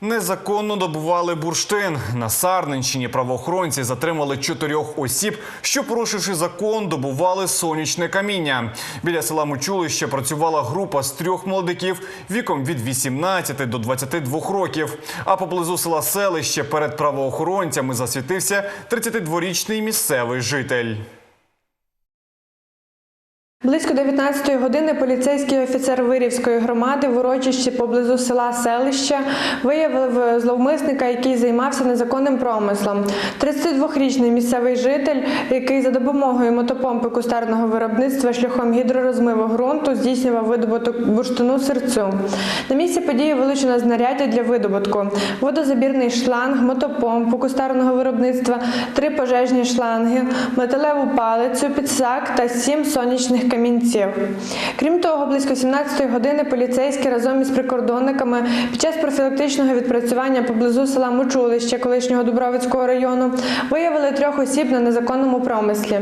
Незаконно добували бурштин. На Сарненщині правоохоронці затримали чотирьох осіб, що, порушивши закон, добували сонячне каміння. Біля села Мочулище працювала група з трьох молодиків віком від 18 до 22 років. А поблизу села Селище перед правоохоронцями засвітився 32-річний місцевий житель. Близько 19-ї години поліцейський офіцер Вирівської громади в урочищі поблизу села Селище виявив зловмисника, який займався незаконним промислом. 32-річний місцевий житель, який за допомогою мотопомпи кустарного виробництва шляхом гідророзмиву ґрунту здійснював видобуток бурштину серцю. На місці події вилучено знаряддя для видобутку, водозабірний шланг, мотопомпу кустарного виробництва, три пожежні шланги, металеву палицю, підсак та сім сонячних камінців. Крім того, близько 17-ї години поліцейські разом із прикордонниками під час профілактичного відпрацювання поблизу села Мочулище колишнього Дубровицького району виявили трьох осіб на незаконному промислі.